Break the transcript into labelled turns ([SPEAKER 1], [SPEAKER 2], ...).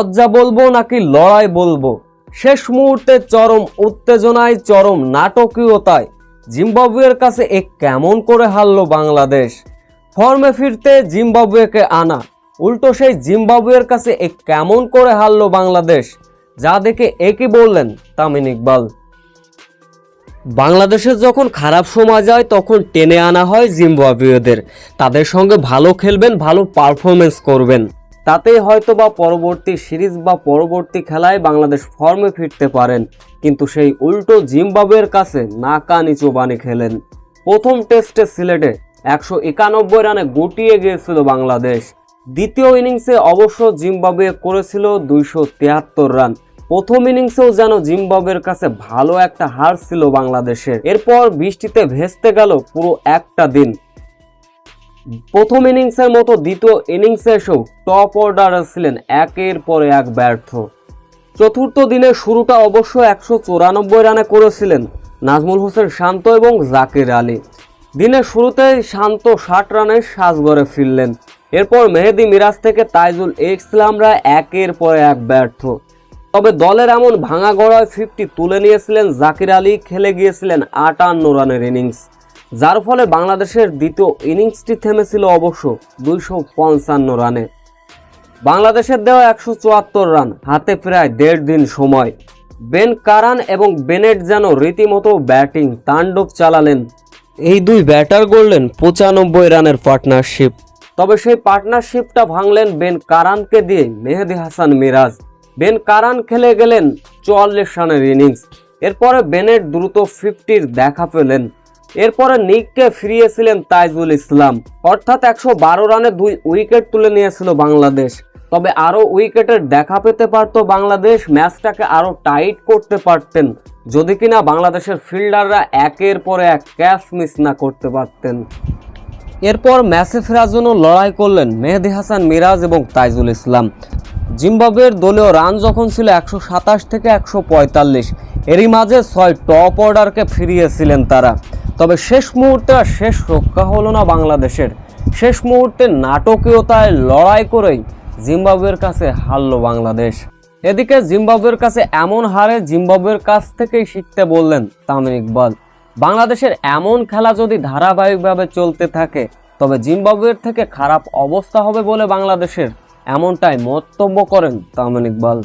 [SPEAKER 1] লজ্জা বলব নাকি লড়াই বলব? শেষ মুহূর্তে চরম উত্তেজনায়, চরম নাটকীয়তায়। জিম্বাবুয়ের কাছে এ কেমন করে হারলো বাংলাদেশ? ফর্মে ফিরতে জিম্বাবুয়েকে আনা, উল্টো সেই জিম্বাবুয়ের কাছে এ কেমন করে হারলো বাংলাদেশ? যা দেখে একই বললেন তামিন ইকবাল? বাংলাদেশের যখন খারাপ সময় যায়, তখন টেনে আনা হয় জিম্বাবুয়েদের। তাদের সঙ্গে ভালো খেলবেন, ভালো পারফরমেন্স করবেন। তাতেই হয়তো বা পরবর্তী সিরিজ বা পরবর্তী খেলায় বাংলাদেশ ফর্মে ফিরতে পারেন, কিন্তু সেই উল্টো জিম্বাবুয়ের কাছে নাকা নিচু বানি খেলেন। প্রথম টেস্টে সিলেটে একশো একানব্বই রানে গুটিয়ে গিয়েছিল বাংলাদেশ। দ্বিতীয় ইনিংসে অবশ্য জিম্বাবুয়ে করেছিল দুইশো তিয়াত্তর রান। প্রথম ইনিংসেও যেন জিম্বাবুয়ের কাছে ভালো একটা হার ছিল বাংলাদেশের। এরপর বৃষ্টিতে ভেস্তে গেল পুরো একটা দিন। প্রথম ইনিংসের মতো দ্বিতীয় ইনিংসে এসেও টপ অর্ডারে ছিলেন একের পর এক ব্যর্থ। চতুর্থ দিনের শুরুটা অবশ্য একশো চুরানব্বই রানে করেছিলেন নাজমুল হোসেন শান্ত এবং জাকির আলী। দিনের শুরুতেই শান্ত ষাট রানের সাজগড়ে ফিরলেন। এরপর মেহেদি মিরাজ থেকে তাইজুল ইসলামরা একের পর এক ব্যর্থ। তবে দলের এমন ভাঙা গড়ায় ফিফটি তুলে নিয়েছিলেন জাকির আলী, খেলে গিয়েছিলেন আটান্ন রানের ইনিংস। যার ফলে বাংলাদেশের দ্বিতীয় ইনিংসটি থেমেছিল অবশ্য দুইশো পঞ্চান্ন রানে। বাংলাদেশের দেওয়া একশো চুয়াত্তর রান, হাতে প্রায় দেড় দিন সময়। বেন কারান এবং বেনেট যেন রীতিমতো ব্যাটিং তাণ্ডব চালালেন। এই দুই ব্যাটার গড়লেন পঁচানব্বই রানের পার্টনারশিপ। তবে সেই পার্টনারশিপটা ভাঙলেন বেন কারানকে দিয়ে মেহেদি হাসান মিরাজ। বেন কারান খেলে গেলেন চুয়াল্লিশ রানের ইনিংস। এরপরে বেনেট দ্রুত ফিফটির দেখা পেলেন। এরপরে নিককে ফিরিয়েছিলেন তাইজুল ইসলাম। অর্থাৎ একশো বারো রানে দুই উইকেট তুলে নিয়েছিল বাংলাদেশ। তবে আরও উইকেটের দেখা পেতে পারতো বাংলাদেশ, ম্যাচটাকে আরও টাইট করতে পারতেন। যদি কিনা বাংলাদেশের ফিল্ডাররা একের পর এক ক্যাচ মিস না করতে পারতেন। এরপর ম্যাচে ফেরার জন্য লড়াই করলেন মেহেদি হাসান মিরাজ এবং তাইজুল ইসলাম। জিম্বাবুয়ের দলীয় রান যখন ছিল একশো সাতাশ থেকে একশো পঁয়তাল্লিশ, এরই মাঝে ছয় টপ অর্ডারকে ফিরিয়েছিলেন তারা। তবে শেষ মুহূর্তে আর শেষ রক্ষা হলো না বাংলাদেশের। শেষ মুহূর্তে নাটকীয়তায় লড়াই করেই জিম্বাবুয়ের কাছে হারলো বাংলাদেশ। এদিকে জিম্বাবুয়ের কাছে এমন হারে জিম্বাবুয়ের কাছ থেকেই শিখতে বললেন তামিম ইকবাল। বাংলাদেশের এমন খেলা যদি ধারাবাহিকভাবে চলতে থাকে, তবে জিম্বাবুয়ের থেকে খারাপ অবস্থা হবে বলে বাংলাদেশের এমনটাই মন্তব্য করেন তামিম ইকবাল।